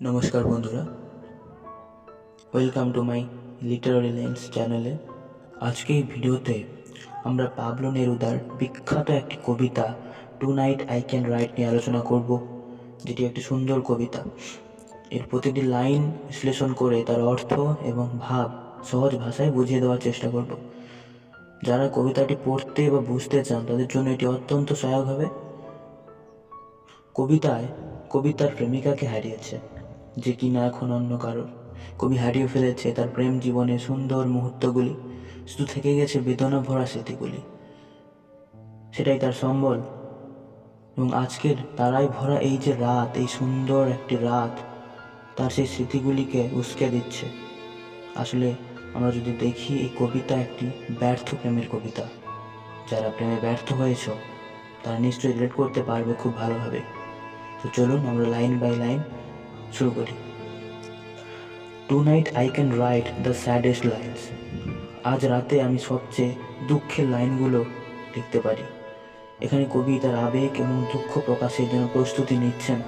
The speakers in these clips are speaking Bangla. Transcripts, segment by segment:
নমস্কার বন্ধুরা। Welcome to my literary lens চ্যানেলে আজকে এই ভিডিওতে আমরা পাবলো নেরুদার বিখ্যাত একটি কবিতা tonight I can write নিয়ে আলোচনা করব, যেটি একটি সুন্দর কবিতা। এর প্রতিটি লাইন বিশ্লেষণ করে তার অর্থ এবং ভাব সহজ ভাষায় বুঝিয়ে দেওয়ার চেষ্টা করব। যারা কবিতাটি পড়তে বা বুঝতে চান, তাদের জন্য এটি অত্যন্ত সহায়ক হবে। কবিতায় কবি তার প্রেমিকাকে হারিয়েছে। যে কিনা এখন অন্য কারোর। কবি হারিয়ে ফেলেছে তার প্রেম জীবনে সুন্দর মুহূর্তগুলি, শুধু থেকে গেছে বেদনা ভরা স্মৃতিগুলি। সেটাই তার সম্বল। এবং আজকের তারাই ভরা এই যে রাত, এই সুন্দর একটি রাত, তার সেই স্মৃতিগুলিকে উস্কে দিচ্ছে। আসলে আমরা যদি দেখি, এই কবিতা একটি ব্যর্থ প্রেমের কবিতা। যারা প্রেমে ব্যর্থ হয়েছ, তারা নিশ্চয়ই রিলেট করতে পারবে খুব ভালোভাবে। তো চলুন, আমরা লাইন বাই লাইন শুরু করি। Tonight I can write the saddest lines আজ রাতে আমি সবচেয়ে দুঃখের লাইনগুলো লিখতে পারি। এখানে কবি তার আবেগ এবং দুঃখ প্রকাশের জন্য প্রস্তুতি নিচ্ছেন।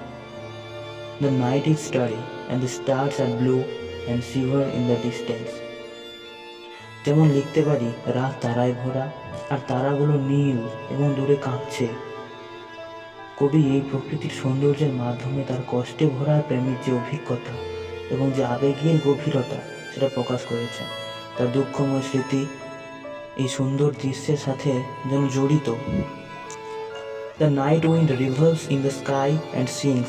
The night is starry and the stars are blue and shiver in the distance যেমন লিখতে পারি, রাত তারায় ভরা আর তারাগুলো নীল এবং দূরে কাঁপছে। কবি এই প্রকৃতির সৌন্দর্যের মাধ্যমে তার কষ্টে ভরা প্রেমের যে অভিজ্ঞতা এবং যে আবেগের গভীরতা সেটা প্রকাশ করেছেন। তার দুঃখময় স্মৃতি, এই সুন্দর দৃশ্যের সাথে যেন জড়িত। The night wind revolves in the sky and sings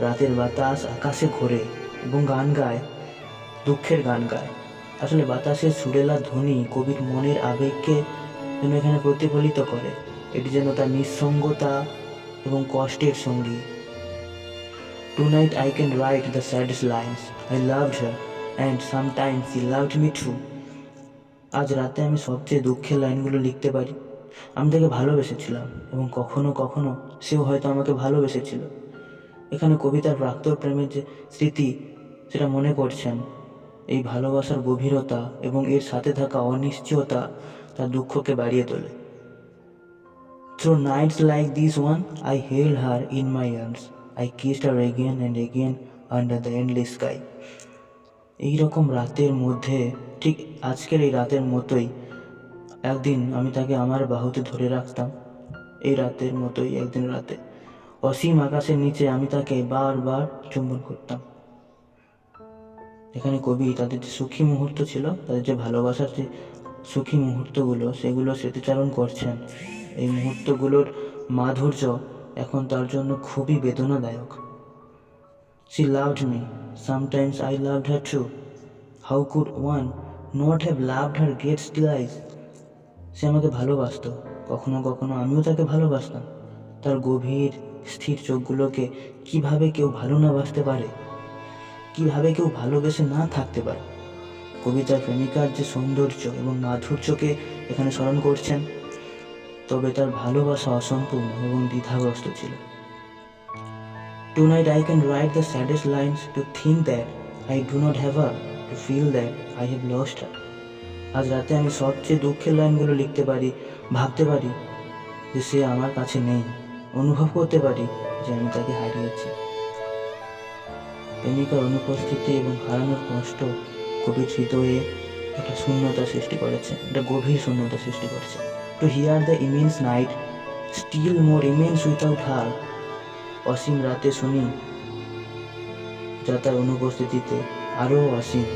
রাতের বাতাস আকাশে ঘোরে এবং গান গায়, দুঃখের গান গায়। আসলে বাতাসের সুরেলা ধ্বনি কবির মনের আবেগকে যেন এখানে প্রতিফলিত করে। এটি যেন তার নিঃসঙ্গতা এবং কষ্টের সঙ্গী। Tonight I can write the saddest lines I love her and sometimes he loved me too আজ রাতে আমি সবচেয়ে দুঃখের লাইনগুলো লিখতে পারি। আমি তাকে ভালোবেসেছিলাম, এবং কখনো কখনো সেও হয়তো আমাকে ভালোবেসেছিল। এখানে কবিতার প্রাক্তর প্রেমের যে স্মৃতি, সেটা মনে করছেন এই ভালোবাসার গভীরতা এবং এর সাথে থাকা অনিশ্চয়তা তার দুঃখকে বাড়িয়ে তোলে। Through nights like this one, I held her in my arms. I kissed her again and again under the endless sky. এই রাতের মধ্যে ঠিক আজকের এই রাতের মতোই একদিন আমি তাকে আমার বাহুতে ধরে রাখতাম এই রাতের মতোই একদিন রাতে অসীম আকাশের নিচে আমি তাকে বারবার চুম্বন করতাম এখানে কবি তাদের যে সুখী মুহূর্ত ছিল তাদের যে ভালোবাসার যে সুখী মুহূর্তগুলো সেগুলো স্মৃতিচারণ করছেন এই মুহূর্তগুলোর মাধুর্য এখন তার জন্য খুবই বেদনাদায়ক She loved me. Sometimes I loved her too. Could one not have loved her great still eyes? সে আমাকে ভালোবাসতো কখনো কখনো আমিও তাকে ভালোবাসতাম তার গভীর, স্থির চোখগুলোকে কীভাবে কেউ ভালো না বাসতে পারে কীভাবে কেউ ভালোবেসে না থাকতে পারে কবিতার প্রেমিকার যে সৌন্দর্য এবং মাধুর্যকে এখানে স্মরণ করছেন তবে তার ভালোবাসা অসম্পূর্ণ এবং দ্বিধাগ্রস্ত ছিল। Tonight I can write the saddest lines to think that I do not have her, to feel that I have lost her. আজ রাতে আমি সবচেয়ে দুঃখের লাইনগুলো লিখতে পারি ভাবতে পারি যে সে আমার কাছে নেই অনুভব করতে পারি যে আমি তাকে হারিয়েছি। প্রেমিকার অনুপস্থিতি এবং হারানোর কষ্ট কবির হৃদয়ে একটা শূন্যতা সৃষ্টি করেছে একটা গভীর শূন্যতা সৃষ্টি করেছে। To hear the immense night still more immense without her অসীম রাতে শুনি যা তার অনুপস্থিতিতে আরও অসীম।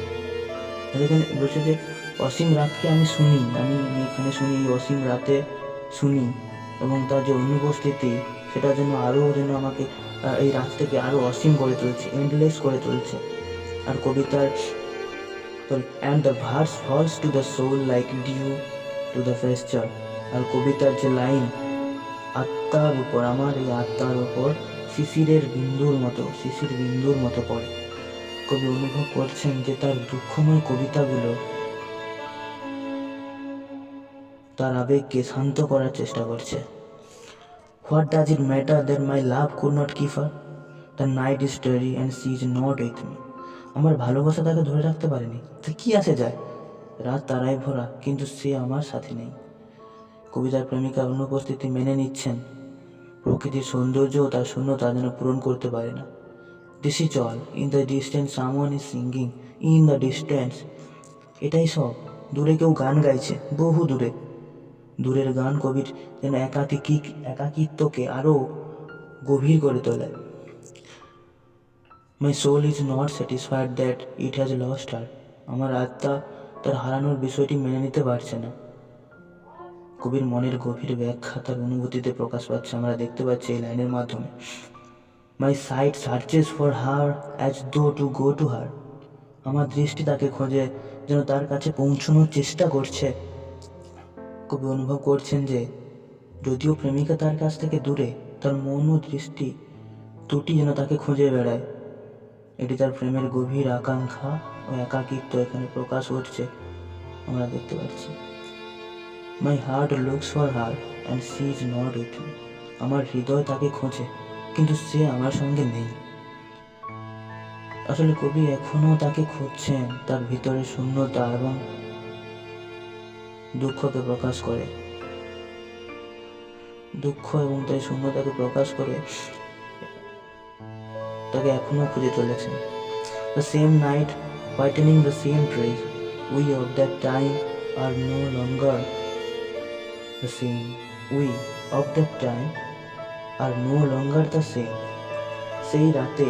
এখানে বলছে যে, অসীম রাতকে আমি শুনি, আমি এখানে শুনি অসীম রাতে শুনি, এবং তার যে অনুপস্থিতি সেটা যেন আরও যেন আমাকে এই রাতটাকে আরও অসীম করে তুলছে এন্ডলেস করে তুলছে। আর কবিতার and the verse falls to the soul like dew to the pasture আর কবিতার যে লাইন, আত্মার উপর, আমার এই আত্মার উপর শিশিরের বিন্দুর মতো, শিশির বিন্দুর মতো পড়ে। কবি অনুভব করছেন যে তার দুঃখময় কবিতাগুলো তার আবেগকে শান্ত করার চেষ্টা করছে। What does it matter that my love could not keep her the night is starry and she is not with me আমার ভালোবাসা তাকে ধরে রাখতে পারেনি। তা কি আসে যায়? রাত তারাই ভরা, কিন্তু সে আমার সাথে নেই। কবিতার প্রেমিকার অনুপস্থিতি মেনে নিচ্ছেন। প্রকৃতির সৌন্দর্য তার শূন্যতা যেন পূরণ করতে পারে না। This is all in the distance someone is singing in the distance এটাই সব। দূরে কেউ গান গাইছে, বহু দূরে। দূরের গান কবির যেন একাকী একাকিত্বকে আরও গভীর করে তোলে। My soul is not satisfied that it has lost her আমার আত্মা তার হারানোর বিষয়টি মেনে নিতে পারছে না। কবির মনের গভীর ব্যাখ্যা তার অনুভূতিতে প্রকাশ পাচ্ছে। আমরা দেখতে পাচ্ছি এই লাইনের মাধ্যমে my sight searches for her as though to go to her আমার দৃষ্টি তাকে খোঁজে, যেন তার কাছে পৌঁছানোর চেষ্টা করছে। কবি অনুভব করছেন যে, যদিও প্রেমিকা তার কাছ থেকে দূরে, তার মন ও দৃষ্টি দুটি যেন তাকে খুঁজে বেড়ায়। এটি তার প্রেমের গভীর আকাঙ্ক্ষা ও একাকিত্ব এখানে প্রকাশ ঘটছে আমরা দেখতে পাচ্ছি। My heart looks for her and she is not with me আমার হৃদয় তাকে খোঁজে, কিন্তু সে আমার সঙ্গে নেই। আসলে কবি এখনও তাকে খুঁজছেন, তার ভিতরে শূন্যতা এবং দুঃখকে প্রকাশ করে। দুঃখ এবং তাই শূন্যতাকে প্রকাশ করে তাকে এখনও খুঁজে চলেছেন the same night whitening the same trees we of that time are no longer the same we of that time are no longer the same সেই রাতে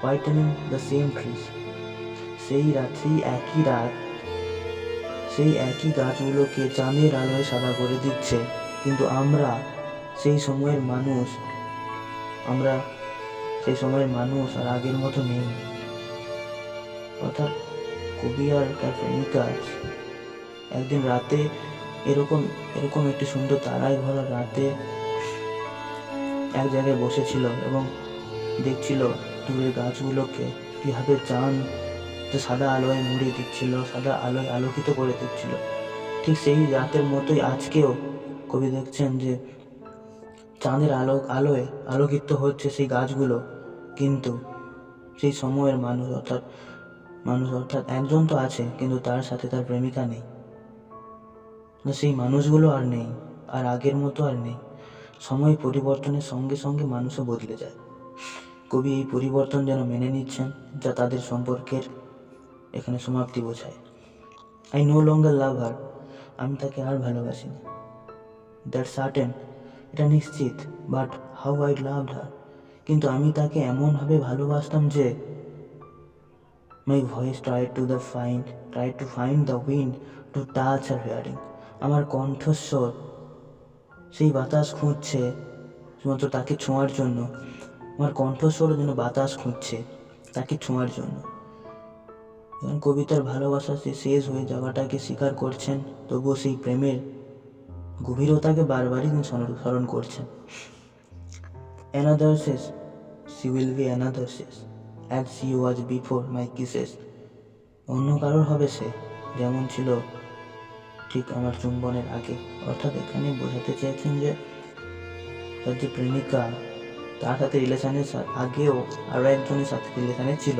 হোয়াইটেনিং দ্য সেম ট্রিজ সেই রাত্রি একই রাত, সেই একই গাছগুলোকে চাঁদের আলোয় সাদা করে দিচ্ছে। কিন্তু আমরা সেই সময়ের মানুষ, আমরা সেই সময়ের মানুষ আর আগের মতো নেই। অর্থাৎ কবি আর তার প্রেমিকা একদিন রাতে এরকম এরকম একটি সুন্দর তারায় ভরা রাতে এক জায়গায় বসেছিল এবং দেখছিল দূরের গাছগুলোকে কীভাবে চান যে সাদা আলোয় মুড়িয়ে দিচ্ছিল, সাদা আলোয় আলোকিত করে দিচ্ছিল ঠিক সেই রাতের মতোই আজকেও কবি দেখছেন যে চাঁদের আলো আলোয় আলোকিত হচ্ছে সেই গাছগুলো, কিন্তু সেই সময়ের মানুষ অর্থাৎ মানুষ অর্থাৎ একজন তো আছে, কিন্তু তার সাথে তার প্রেমিকা নেই। সেই মানুষগুলো আর নেই, আর আগের মতো আর নেই। সময় পরিবর্তনের সঙ্গে সঙ্গে মানুষও বদলে যায়। কবি এই পরিবর্তন যেন মেনে নিচ্ছেন, যা তাদের সম্পর্কের এখানে সমাপ্তি বোঝায়। I no longer love her আমি তাকে আর ভালোবাসি না দ্যাট সার্টেন এটা নিশ্চিত but how I love her কিন্তু আমি তাকে এমনভাবে ভালোবাসতাম যে my voice try to the find try to find the wind to touch her hearing আমার কণ্ঠস্বর। সেই বাতাস খুঁজছে, শুধুমাত্র তাকে ছোঁয়ার জন্য। আমার কণ্ঠস্বর যেন বাতাস খুঁজছে, তাকে ছোঁয়ার জন্য। যখন কবিতার ভালোবাসা সে শেষ হয়ে যাওয়াটাকে স্বীকার করছেন, তবুও সেই প্রেমের গভীরতাকে বারবারই তিনি স্মরণ- করছেন। অ্যানাদার শেষ সি উইল বি অ্যানাদার শেষ as she was before my kisses অন্য কারোর হবে সে, যেমন ছিল ঠিক আমার চুম্বনের আগে। অর্থাৎ এখানে বোঝাতে চেয়েছেন যে তার যে প্রেমিকা তার সাথে রিলেশনের আগেও আরও একজনের সাথে রিলেশনে ছিল।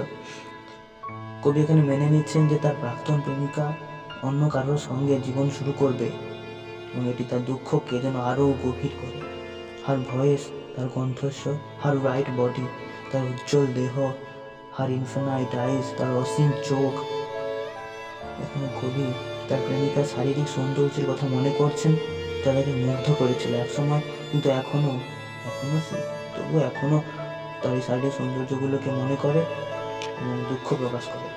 কবি এখানে মেনে নিচ্ছেন যে তার প্রাক্তন প্রেমিকা অন্য কারোর সঙ্গে জীবন শুরু করবে এবং এটি তার দুঃখকে যেন আরও গভীর করে। হার ভয়েস, তার কণ্ঠস্বর, হার রাইট বডি, তার উজ্জ্বল দেহ, হার ইনফিনাইট আইস, তার অসীম চোখ। এখানে কবি তার প্রেমিকার শারীরিক সৌন্দর্যের কথা মনে করছেন তাকে মুগ্ধ করেছিল একসময়, কিন্তু এখনও এখনও সে তবুও এখনও তার এই শারীরিক সৌন্দর্যগুলোকে মনে করে এবং দুঃখ প্রকাশ করে।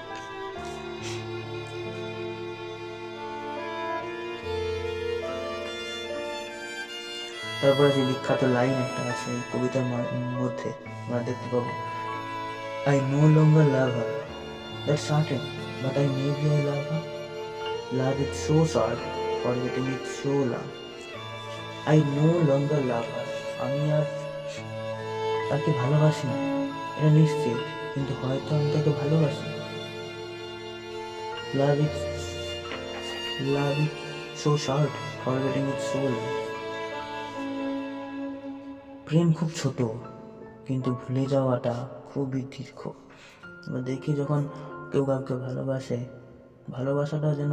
তারপরে যে বিখ্যাত লাইন একটা আছে এই কবিতার মধ্যে আমরা দেখতে পাবো। I no longer love her that certain but I may be I love her is so short forgetting it so love I no longer love her আমি আর তাকে ভালোবাসি না। এটা নিশ্চিত, কিন্তু হয়তো আমি তাকে ভালোবাসি love is love is so short forgetting it so প্রেম খুব ছোট, কিন্তু ভুলে যাওয়াটা খুবই দীর্ঘ। দেখি যখন কেউ কাউকে ভালোবাসে ভালোবাসাটা যেন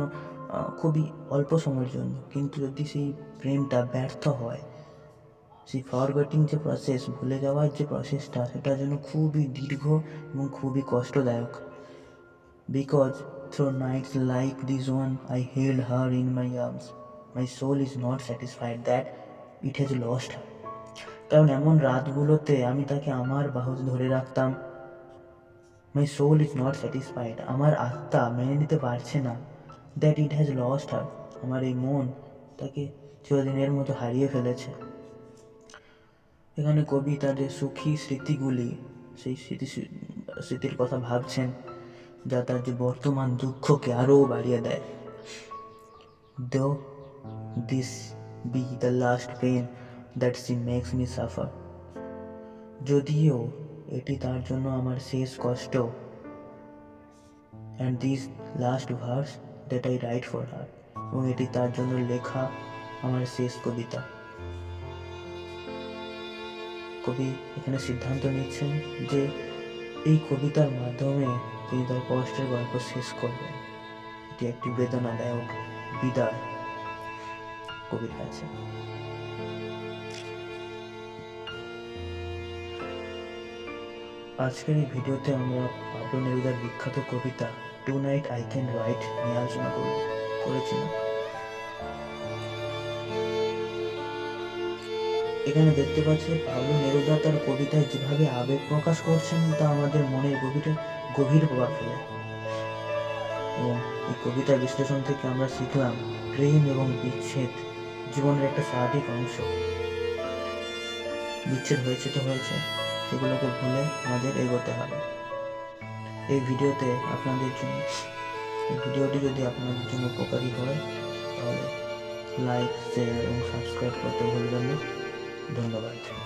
খুবই অল্প সময়ের জন্য। কিন্তু যদি সেই প্রেমটা ব্যর্থ হয়, সেই ফরগেটিং যে প্রসেস ভুলে যাওয়ার যে প্রসেসটা সেটা যেন খুবই দীর্ঘ এবং খুবই কষ্টদায়ক। Because through nights like this one I held her in my arms my soul is not satisfied that it has lost কারণ এমন রাতগুলোতে আমি তাকে আমার বাহুতে ধরে রাখতাম my soul is not satisfied আমার আত্মা মেনে নিতে পারছে না that it has lost her আমার এই মন তাকে চিরদিনের মতো হারিয়ে ফেলেছে। এখানে কবি তাদের সুখী স্মৃতিগুলি, সেই স্মৃতি, স্মৃতির কথা ভাবছেন যা তার যে বর্তমান দুঃখকে আরও বাড়িয়ে দেয়। Though this be the last pain that she makes me suffer যদিও এটি তার জন্য আমার শেষ কষ্ট। And this last verse that I write for her এবং এটি তার জন্য লেখা আমার শেষ কবিতা। কবি এখানে সিদ্ধান্ত নিচ্ছেন যে এই কবিতার মাধ্যমে তিনি তার কষ্টের গল্প শেষ করবেন। এটি একটি বেদনাদায়ক বিদায় কবির কাছে। আজকের এই ভিডিওতে আমরা পাবলো নেরুদার বিখ্যাত কবিতা tonight I can write নিয়ে আলোচনা করব, করেছিলাম। এখানে দেখতে পাচ্ছি, পাবলো নেরুদা তার কবিতায় যেভাবে আবেগ প্রকাশ করছেন, তা আমাদের মনের গভীরে গভীর প্রভাব ফেলে। এবং এই কবিতার বিশ্লেষণ থেকে আমরা শিখলাম, প্রেম এবং বিচ্ছেদ জীবনের একটা স্বাভাবিক অংশ। বিচ্ছেদ হয়েছে তো হয়েছে। সেগুলোকে ভুলে আমাদের এগোতে হবে। এই ভিডিওতে আপনাদের জন্য ভিডিওটি যদি আপনাদের জন্য উপকারী হয়, তাহলে লাইক শেয়ার এবং সাবস্ক্রাইব করতে ভুলবেন না। ধন্যবাদ।